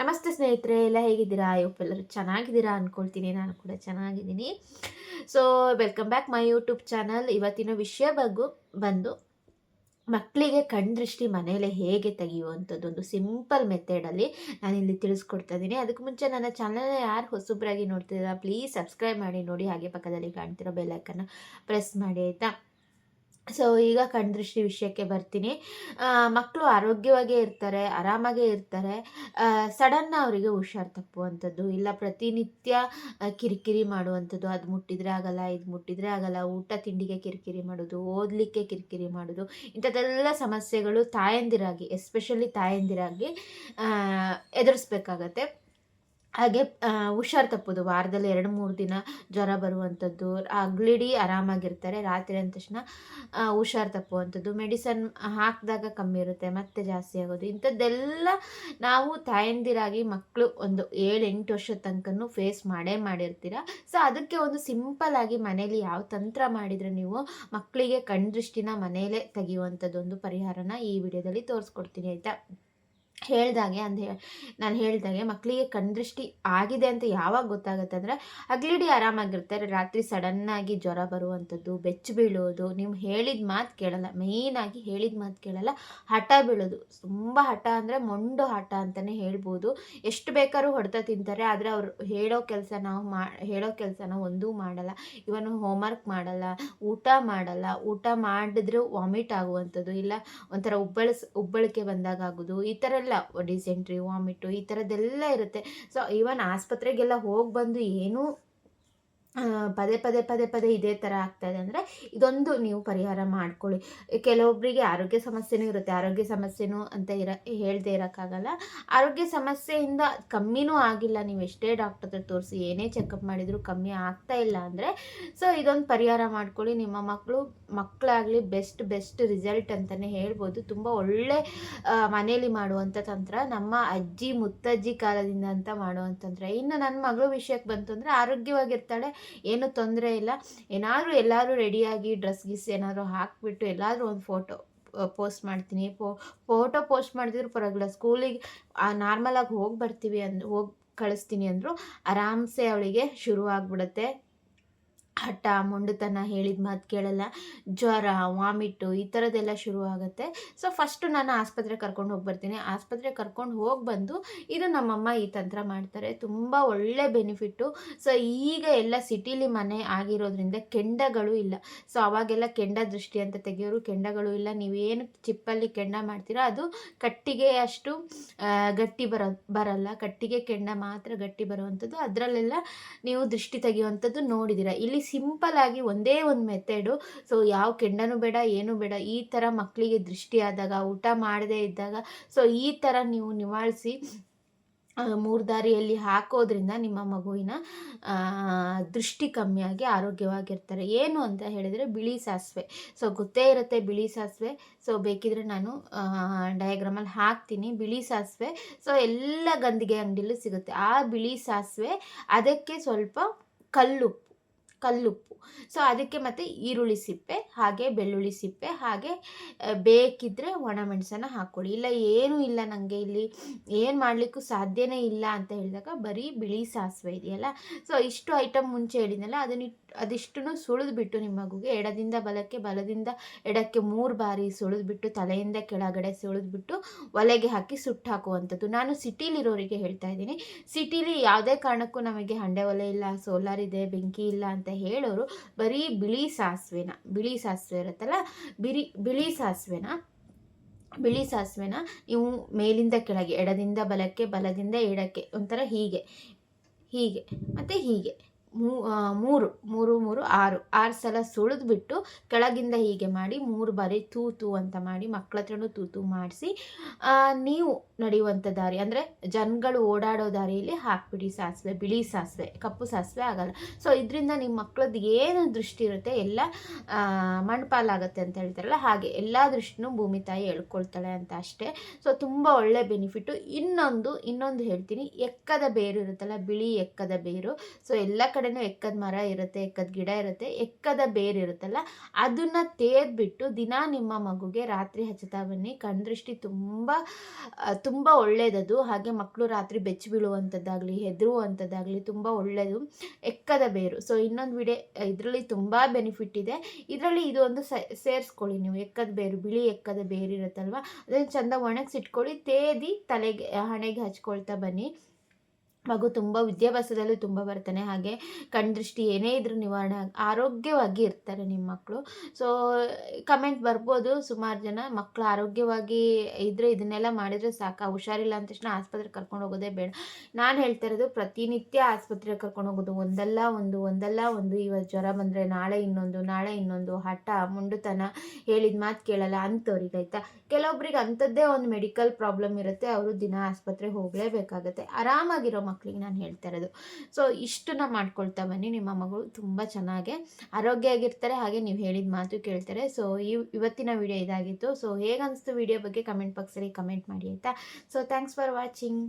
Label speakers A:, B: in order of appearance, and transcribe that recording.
A: ನಮಸ್ತೆ ಸ್ನೇಹಿತರೆ, ಎಲ್ಲ ಹೇಗಿದ್ದೀರಾ? ಎಲ್ಲರೂ ಚೆನ್ನಾಗಿದ್ದೀರಾ ಅಂದ್ಕೊಳ್ತೀನಿ ನಾನು ಕೂಡ ಚೆನ್ನಾಗಿದ್ದೀನಿ. So welcome back my YouTube channel ಇವತ್ತಿನ ವಿಷಯ ಬಗ್ಗೆ ಬಂದು ಮಕ್ಕಳಿಗೆ ಕಣ್ದೃಷ್ಟಿ ಮನೆಯಲ್ಲೇ ಹೇಗೆ ತೆಗೆಯುವಂಥದ್ದು ಒಂದು ಸಿಂಪಲ್ ಮೆಥಡಲ್ಲಿ ನಾನಿಲ್ಲಿ ತಿಳಿಸ್ಕೊಡ್ತಾ ಇದ್ದೀನಿ. ಅದಕ್ಕೆ ಮುಂಚೆ ನನ್ನ ಚಾನಲ್ನ ಯಾರು ಹೊಸಬ್ರಾಗಿ ನೋಡ್ತಿದ್ದೀರಾ ಪ್ಲೀಸ್ ಸಬ್ಸ್ಕ್ರೈಬ್ ಮಾಡಿ. ನೋಡಿ, ಹಾಗೆ ಪಕ್ಕದಲ್ಲಿ ಕಾಣ್ತಿರೋ ಬೆಲ್ಲೈಕನ್ನು ಪ್ರೆಸ್ ಮಾಡಿ, ಆಯಿತಾ? ಸೊ ಈಗ ಕಣ್ದೃಷ್ಟಿ ವಿಷಯಕ್ಕೆ ಬರ್ತೀನಿ. ಮಕ್ಕಳು ಆರೋಗ್ಯವಾಗೇ ಇರ್ತಾರೆ, ಆರಾಮಾಗೇ ಇರ್ತಾರೆ. ಸಡನ್ನ ಅವರಿಗೆ ಹುಷಾರು ತಪ್ಪುವಂಥದ್ದು, ಇಲ್ಲ ಪ್ರತಿನಿತ್ಯ ಕಿರಿಕಿರಿ ಮಾಡುವಂಥದ್ದು, ಅದು ಮುಟ್ಟಿದರೆ ಆಗಲ್ಲ, ಇದು ಮುಟ್ಟಿದರೆ ಆಗಲ್ಲ, ಊಟ ತಿಂಡಿಗೆ ಕಿರಿಕಿರಿ ಮಾಡೋದು, ಓದಲಿಕ್ಕೆ ಕಿರಿಕಿರಿ ಮಾಡೋದು, ಇಂಥದ್ದೆಲ್ಲ ಸಮಸ್ಯೆಗಳು ತಾಯಂದಿರಾಗಿ ಎಸ್ಪೆಷಲಿ ತಾಯಂದಿರಾಗಿ ಎದುರಿಸ್ಬೇಕಾಗತ್ತೆ. ಹಾಗೆ ಹುಷಾರು ತಪ್ಪೋದು. ವಾರದಲ್ಲಿ ಎರಡು, ಮೂರು ದಿನ ಜ್ವರ ಬರುವಂಥದ್ದು ಹಗ್ಲಿಡೀ ಆರಾಮಾಗಿರ್ತಾರೆ. ರಾತ್ರಿ ಅಂದ ತಕ್ಷಣ ಹುಷಾರು ತಪ್ಪುವಂಥದ್ದು. ಮೆಡಿಸನ್ ಹಾಕಿದಾಗ ಕಮ್ಮಿ ಇರುತ್ತೆ, ಮತ್ತೆ ಜಾಸ್ತಿ ಆಗೋದು. ಇಂಥದ್ದೆಲ್ಲ ನಾವು ತಾಯಂದಿರಾಗಿ ಮಕ್ಕಳು ಒಂದು ಏಳು, ಎಂಟು ವರ್ಷದ ತನಕನೂ ಫೇಸ್ ಮಾಡೇ ಮಾಡಿರ್ತೀರ. ಸೊ, ಅದಕ್ಕೆ ಒಂದು ಸಿಂಪಲ್ ಆಗಿ ಮನೇಲಿ ಯಾವ ತಂತ್ರ ಮಾಡಿದರೆ ನೀವು ಮಕ್ಕಳಿಗೆ ಕಣ್ದೃಷ್ಟಿನ ಮನೆಯಲ್ಲೇ ತೆಗೆಯುವಂಥದ್ದು ಒಂದು ಪರಿಹಾರನ ಈ ವಿಡಿಯೋದಲ್ಲಿ ತೋರಿಸ್ಕೊಡ್ತೀನಿ, ಆಯಿತಾ? ಹೇಳ್ದಾಗೆ ಹೇಳಿ ನಾನು ಹೇಳಿದಾಗೆ ಮಕ್ಕಳಿಗೆ ಕಣ್ದೃಷ್ಟಿ ಆಗಿದೆ ಅಂತ ಯಾವಾಗ ಗೊತ್ತಾಗುತ್ತೆ ಅಂದರೆ ಅಗ್ಲಿಡಿ ಆರಾಮಾಗಿರ್ತಾರೆ, ರಾತ್ರಿ ಸಡನ್ನಾಗಿ ಜ್ವರ ಬರುವಂಥದ್ದು, ಬೆಚ್ಚು ಬೀಳೋದು, ನೀವು ಹೇಳಿದ ಮಾತು ಕೇಳಲ್ಲ ಮೇಯ್ನಾಗಿ ಹೇಳಿದ ಮಾತು ಕೇಳಲ್ಲ, ಹಠ ಬೀಳೋದು. ತುಂಬ ಹಠ ಅಂದರೆ ಮೊಂಡು ಹಠ ಅಂತಲೇ ಹೇಳ್ಬೋದು. ಎಷ್ಟು ಬೇಕಾದ್ರೂ ಹೊಡೆತ ತಿಂತಾರೆ, ಆದರೆ ಅವರು ಹೇಳೋ ಕೆಲಸ ನಾವು ಮಾ, ಹೇಳೋ ಕೆಲಸನ ಒಂದೂ ಮಾಡಲ್ಲ. ಇವನು ಹೋಮ್ವರ್ಕ್ ಮಾಡಲ್ಲ, ಊಟ ಮಾಡಲ್ಲ, ಊಟ ಮಾಡಿದ್ರು ವಾಮಿಟ್ ಆಗುವಂಥದ್ದು, ಇಲ್ಲ ಒಂಥರ ಉಬ್ಬಳಿಸ್, ಉಬ್ಬಳಿಕೆ ಬಂದಾಗ ಆಗೋದು ಈ ಥರ ಎಲ್ಲ ಡಿಸೆಂಟ್ರಿ ವಾಮಿಟು ಈ ಥರದ್ದೆಲ್ಲ ಇರುತ್ತೆ. ಸೊ ಈವನ್ ಆಸ್ಪತ್ರೆಗೆಲ್ಲ ಹೋಗಿ ಬಂದು ಏನೂ ಪದೇ ಪದೇ ಪದೇ ಪದೇ ಇದೇ ಥರ ಇದೆ ಅಂದರೆ ಇದೊಂದು ನೀವು ಪರಿಹಾರ ಮಾಡ್ಕೊಳ್ಳಿ. ಕೆಲವೊಬ್ಬರಿಗೆ ಆರೋಗ್ಯ ಸಮಸ್ಯೆನೂ ಇರುತ್ತೆ. ಆರೋಗ್ಯ ಸಮಸ್ಯೆನೂ ಅಂತ ಇರ, ಹೇಳದೇ ಇರೋಕ್ಕಾಗಲ್ಲ. ಆರೋಗ್ಯ ಸಮಸ್ಯೆಯಿಂದ ಕಮ್ಮಿನೂ ಆಗಿಲ್ಲ. ನೀವು ಎಷ್ಟೇ ಡಾಕ್ಟರ್ ತೋರಿಸಿ ಏನೇ ಚೆಕಪ್ ಮಾಡಿದರೂ ಕಮ್ಮಿ ಆಗ್ತಾ ಇಲ್ಲ ಅಂದರೆ ಸೊ ಇದೊಂದು ಪರಿಹಾರ ಮಾಡ್ಕೊಳ್ಳಿ. ನಿಮ್ಮ ಮಕ್ಕಳು ಮಕ್ಕಳಾಗಲಿ ಬೆಸ್ಟ್ ಬೆಸ್ಟ್ ರಿಸಲ್ಟ್ ಅಂತಲೇ ಹೇಳ್ಬೋದು. ತುಂಬ ಒಳ್ಳೆ ಮನೆಯಲ್ಲಿ ಮಾಡುವಂಥ ತಂತ್ರ, ನಮ್ಮ ಅಜ್ಜಿ, ಮುತ್ತಜ್ಜಿ ಕಾಲದಿಂದ ಅಂತ ಮಾಡುವಂಥ ತಂತ್ರ. ಇನ್ನು ನನ್ನ ಮಗಳು ವಿಷಯಕ್ಕೆ ಬಂತು ಅಂದರೆ ಆರೋಗ್ಯವಾಗಿರ್ತಾಳೆ. ಏನು ತೊಂದರೆ ಇಲ್ಲ. ಏನಾದರೂ ಎಲ್ಲರೂ ರೆಡಿಯಾಗಿ ಡ್ರೆಸ್ ಗಿಸ್ ಏನಾದರೂ ಹಾಕಿಬಿಟ್ಟು ಎಲ್ಲಾದರೂ ಒಂದು ಫೋಟೋ ಪೋಸ್ಟ್ ಮಾಡ್ತೀನಿ. ಫೋ, ಫೋಟೋ ಪೋಸ್ಟ್ ಮಾಡಿದ್ರು ಪರವಾಗಿಲ್ಲ. ಸ್ಕೂಲಿಗೆ ನಾರ್ಮಲಾಗಿ ಹೋಗಿ ಬರ್ತೀವಿ ಅಂದ್ರೆ ಹೋಗಿ ಕಳಿಸ್ತೀನಿ ಅಂದರು ಆರಾಮ್ಸೆ ಅವಳಿಗೆ ಶುರು ಆಗಿಬಿಡುತ್ತೆ ಹಠ, ಮೊಂಡುತನ ಹೇಳಿದ ಮಾತು ಕೇಳಲ್ಲ. ಜ್ವರ, ವಾಮಿಟು ಈ ಥರದ್ದೆಲ್ಲ ಶುರು ಆಗುತ್ತೆ ಸೊ ಫಸ್ಟು ನಾನು ಆಸ್ಪತ್ರೆ ಕರ್ಕೊಂಡು ಹೋಗಿ ಬರ್ತೀನಿ ಆಸ್ಪತ್ರೆ ಕರ್ಕೊಂಡು ಹೋಗಿ ಬಂದು ಇದು ನಮ್ಮಮ್ಮ ಈ ತಂತ್ರ ಮಾಡ್ತಾರೆ. ತುಂಬ ಒಳ್ಳೆ ಬೆನಿಫಿಟ್ಟು. ಸೊ ಈಗ ಎಲ್ಲ ಸಿಟಿಲಿ ಮನೆ ಆಗಿರೋದ್ರಿಂದ ಕೆಂಡಗಳು ಇಲ್ಲ. ಸೊ ಅವಾಗೆಲ್ಲ ಕೆಂಡ ದೃಷ್ಟಿ ಅಂತ ತೆಗೆಯೋರು. ಕೆಂಡಗಳು ಇಲ್ಲ. ನೀವೇನು ಚಿಪ್ಪಲ್ಲಿ ಕೆಂಡ ಮಾಡ್ತೀರಾ? ಅದು ಕಟ್ಟಿಗೆ ಅಷ್ಟು ಗಟ್ಟಿ ಬರೋ, ಬರಲ್ಲ. ಕಟ್ಟಿಗೆ, ಕೆಂಡ ಮಾತ್ರ ಗಟ್ಟಿ ಬರುವಂಥದ್ದು. ಅದರಲ್ಲೆಲ್ಲ ನೀವು ದೃಷ್ಟಿ ತೆಗೆಯುವಂಥದ್ದು ನೋಡಿದ್ದೀರಾ ಇಲ್ಲಿ ಸಿಂಪಲ್ ಆಗಿ ಒಂದೇ ಒಂದು ಮೆಥಡು ಸೊ ಯಾವ ಕೆಂಡನೂ ಬೇಡ, ಏನೂ ಬೇಡ, ಈ ಥರ ಮಕ್ಕಳಿಗೆ ದೃಷ್ಟಿ ಆದಾಗ, ಊಟ ಮಾಡದೇ ಇದ್ದಾಗ ಸೊ ಈ ಥರ ನೀವು ನಿವಾಳಿಸಿ ಮೂರು ದಾರಿಯಲ್ಲಿ ಹಾಕೋದ್ರಿಂದ ನಿಮ್ಮ ಮಗುವಿನ ದೃಷ್ಟಿ ಕಮ್ಮಿಯಾಗಿ ಆರೋಗ್ಯವಾಗಿರ್ತಾರೆ. ಏನು ಅಂತ ಹೇಳಿದರೆ ಬಿಳಿ ಸಾಸಿವೆ. ಸೊ ಗೊತ್ತೇ ಇರುತ್ತೆ ಬಿಳಿ ಸಾಸಿವೆ. ಸೊ ಬೇಕಿದ್ರೆ ನಾನು ಡಯಾಗ್ರಾಮಲ್ಲಿ ಹಾಕ್ತೀನಿ. ಬಿಳಿ ಸಾಸಿವೆ. ಸೊ ಎಲ್ಲ ಗಂದಿಗೆ ಅಂಗಡಿಯಲ್ಲೂ ಸಿಗುತ್ತೆ. ಆ ಬಿಳಿ ಸಾಸಿವೆ, ಅದಕ್ಕೆ ಸ್ವಲ್ಪ ಕಲ್ಲುಪ್ಪು. ಕಲ್ಲುಪ್ಪು. ಸೊ ಅದಕ್ಕೆ ಮತ್ತು ಈರುಳ್ಳಿ ಸಿಪ್ಪೆ, ಹಾಗೆ ಬೆಳ್ಳುಳ್ಳಿ ಸಿಪ್ಪೆ, ಹಾಗೆ ಬೇಕಿದ್ದರೆ ಒಣಮೆಣಸನ್ನು ಹಾಕ್ಕೊಳ್ಳಿ. ಇಲ್ಲ, ಏನೂ ಇಲ್ಲ ನನಗೆ ಇಲ್ಲಿ, ಏನು ಮಾಡಲಿಕ್ಕೂ ಸಾಧ್ಯನೇ ಇಲ್ಲ ಅಂತ ಹೇಳಿದಾಗ ಬರೀ ಬಿಳಿ ಸಾಸಿವೆ ಇದೆಯಲ್ಲ. ಸೊ ಇಷ್ಟು ಐಟಮ್ ಮುಂಚೆ ಹೇಳಿದ್ನಲ್ಲ ಅದನ್ನ ಅದಿಷ್ಟನ್ನು ಸುಳಿದ್ಬಿಟ್ಟು ನಿಮ್ಮ ಮಗುಗೆ ಎಡದಿಂದ ಬಲಕ್ಕೆ, ಬಲದಿಂದ ಎಡಕ್ಕೆ ಮೂರು ಬಾರಿ ಸುಳಿದ್ಬಿಟ್ಟು, ತಲೆಯಿಂದ ಕೆಳಗಡೆ ಸುಳಿದ್ಬಿಟ್ಟು ಒಲೆಗೆ ಹಾಕಿ ಸುಟ್ಟು ಹಾಕುವಂಥದ್ದು. ನಾನು ಸಿಟಿಲಿರೋರಿಗೆ ಹೇಳ್ತಾ ಇದ್ದೀನಿ. ಸಿಟಿಲಿ ಯಾವುದೇ ಕಾರಣಕ್ಕೂ ನಮಗೆ ಹಂಡೆ ಒಲೆ ಇಲ್ಲ, ಸೋಲಾರ್ ಇದೆ, ಬೆಂಕಿ ಇಲ್ಲ ಅಂತ ಹೇಳೋರು ಬರೀ ಬಿಳಿ ಸಾಸಿವೆನ, ಬಿಳಿ ಸಾಸಿವೆ ಇರುತ್ತಲ್ಲ, ಬಿರಿ, ಬಿಳಿ ಸಾಸಿವೆನ ಬಿಳಿ ಸಾಸಿವೆನ ನೀವು ಮೇಲಿಂದ ಕೆಳಗೆ, ಎಡದಿಂದ ಬಲಕ್ಕೆ, ಬಲದಿಂದ ಎಡಕ್ಕೆ ಒಂಥರ ಹೀಗೆ ಹೀಗೆ, ಮತ್ತು ಹೀಗೆ. ಮೂರು ಮೂರು ಮೂರು, ಆರು. ಆರು ಸಲ ಸುಳಿದ್ಬಿಟ್ಟು ಕೆಳಗಿಂದ ಹೀಗೆ ಮಾಡಿ ಮೂರು ಬಾರಿ ತೂ ತೂ ಅಂತ ಮಾಡಿ ಮಕ್ಕಳ ಹತ್ರನೂ ತೂ ಮಾಡಿಸಿ ನೀವು ನಡೆಯುವಂಥ ದಾರಿ, ಅಂದರೆ ಜನಗಳು ಓಡಾಡೋ ದಾರಿಯಲ್ಲಿ ಹಾಕ್ಬಿಡಿ ಸಾಸಿವೆ, ಬಿಳಿ ಸಾಸಿವೆ, ಕಪ್ಪು ಸಾಸಿವೆ ಆಗಲ್ಲ. ಸೊ ಇದರಿಂದ ನಿಮ್ಮ ಮಕ್ಕಳದ್ದು ಏನು ದೃಷ್ಟಿ ಇರುತ್ತೆ, ಎಲ್ಲ ಮಣ್ಪಾಲಾಗತ್ತೆ ಅಂತ ಹೇಳ್ತಾರಲ್ಲ, ಹಾಗೆ ಎಲ್ಲ ದೃಷ್ಟಿನೂ ಭೂಮಿ ತಾಯಿ ಹೇಳ್ಕೊಳ್ತಾಳೆ ಅಂತ ಅಷ್ಟೇ. ಸೊ ತುಂಬ ಒಳ್ಳೆ ಬೆನಿಫಿಟ್ಟು ಇನ್ನೊಂದು ಇನ್ನೊಂದು ಹೇಳ್ತೀನಿ, ಎಕ್ಕದ ಬೇರು ಇರುತ್ತಲ್ಲ, ಬಿಳಿ ಎಕ್ಕದ ಬೇರು. ಸೊ ಎಲ್ಲ ಕಡೆನೂ ಎಕ್ಕದ ಮರ ಇರುತ್ತೆ, ಎಕ್ಕದ ಗಿಡ ಇರುತ್ತೆ, ಎಕ್ಕದ ಬೇರು ಇರುತ್ತಲ್ಲ, ಅದನ್ನು ತೇದ್ಬಿಟ್ಟು ದಿನ ನಿಮ್ಮ ಮಗುಗೆ ರಾತ್ರಿ ಹಚ್ಚುತ್ತಾ ಬನ್ನಿ. ಕಣ್ದೃಷ್ಟಿ ತುಂಬ ತುಂಬ ಒಳ್ಳೆಯದದು ಹಾಗೆ ಮಕ್ಕಳು ರಾತ್ರಿ ಬೆಚ್ಚಿ ಬೀಳುವಂಥದ್ದಾಗಲಿ, ಹೆದರುವಂಥದ್ದಾಗಲಿ ತುಂಬ ಒಳ್ಳೆಯದು ಎಕ್ಕದ ಬೇರು. ಸೊ ಇನ್ನೊಂದು ವಿಡೆ ಇದರಲ್ಲಿ ತುಂಬ ಬೆನಿಫಿಟ್ ಇದೆ. ಇದರಲ್ಲಿ ಇದು ಒಂದು ಸೇರಿಸ್ಕೊಳ್ಳಿ ನೀವು. ಎಕ್ಕದ ಬೇರು, ಬಿಳಿ ಎಕ್ಕದ ಬೇರು ಇರುತ್ತಲ್ವ? ಅದನ್ನು ಚಂದ ಒಣಗಿಸಿಟ್ಕೊಳ್ಳಿ, ತೇದಿ ತಲೆಗೆ ಹಣೆಗೆ ಹಚ್ಕೊಳ್ತಾ ಬನ್ನಿ. ಮಗು ತುಂಬ ವಿದ್ಯಾಭ್ಯಾಸದಲ್ಲಿ ತುಂಬ ಬರ್ತಾನೆ. ಹಾಗೆ ಕಣ್ದೃಷ್ಟಿ ಏನೇ ಇದ್ರೂ ನಿವಾರಣೆ ಆರೋಗ್ಯವಾಗಿ ಇರ್ತಾರೆ ನಿಮ್ಮ ಮಕ್ಕಳು ಸೊ ಕಮೆಂಟ್ ಬರ್ಬೋದು. ಸುಮಾರು ಜನ ಮಕ್ಕಳು ಆರೋಗ್ಯವಾಗಿ ಇದ್ದರೆ ಇದನ್ನೆಲ್ಲ ಮಾಡಿದರೆ ಸಾಕು. ಹುಷಾರಿಲ್ಲ ಅಂದ ತಕ್ಷಣ ಆಸ್ಪತ್ರೆಗೆ ಕರ್ಕೊಂಡು ಹೋಗೋದೇ ಬೇಡ. ನಾನು ಹೇಳ್ತಾ ಇರೋದು ಪ್ರತಿನಿತ್ಯ ಆಸ್ಪತ್ರೆಗೆ ಕರ್ಕೊಂಡು ಹೋಗೋದು. ಒಂದಲ್ಲ ಒಂದು ಒಂದಲ್ಲ ಒಂದು. ಇವತ್ತು ಜ್ವರ ಬಂದರೆ ನಾಳೆ ಇನ್ನೊಂದು ನಾಳೆ ಇನ್ನೊಂದು. ಹಠ, ಮುಂಡುತನ ಹೇಳಿದ ಮಾತು ಕೇಳಲ್ಲ ಅಂಥವ್ರಿಗೆ, ಆಯಿತಾ? ಕೆಲವೊಬ್ರಿಗೆ ಅಂಥದ್ದೇ ಒಂದು ಮೆಡಿಕಲ್ ಪ್ರಾಬ್ಲಮ್ ಇರುತ್ತೆ. ಅವರು ದಿನ ಆಸ್ಪತ್ರೆಗೆ ಹೋಗಲೇಬೇಕಾಗತ್ತೆ. ಆರಾಮಾಗಿರೋ ಮಕ್ಕಳಿಗೆ ನಾನು ಹೇಳ್ತಾ ಇರೋದು. ಸೊ ಇಷ್ಟನ್ನ ಮಾಡ್ಕೊಳ್ತಾ ಬನ್ನಿ. ನಿಮ್ಮ ಮಗಳು ತುಂಬ ಚೆನ್ನಾಗೆ ಆರೋಗ್ಯ ಆಗಿರ್ತಾರೆ ಹಾಗೆ ನೀವು ಹೇಳಿದ ಮಾತು ಕೇಳ್ತಾರೆ. ಸೊ ಈ ಇವತ್ತಿನ ವಿಡಿಯೋ ಇದಾಗಿತ್ತು. ಸೊ ಹೇಗೆ ಅನಿಸ್ತು ವಿಡಿಯೋ ಬಗ್ಗೆ ಕಮೆಂಟ್ ಬಾಕ್ಸಲ್ಲಿ ಕಮೆಂಟ್ ಮಾಡಿ ಆಯಿತಾ? So thanks for watching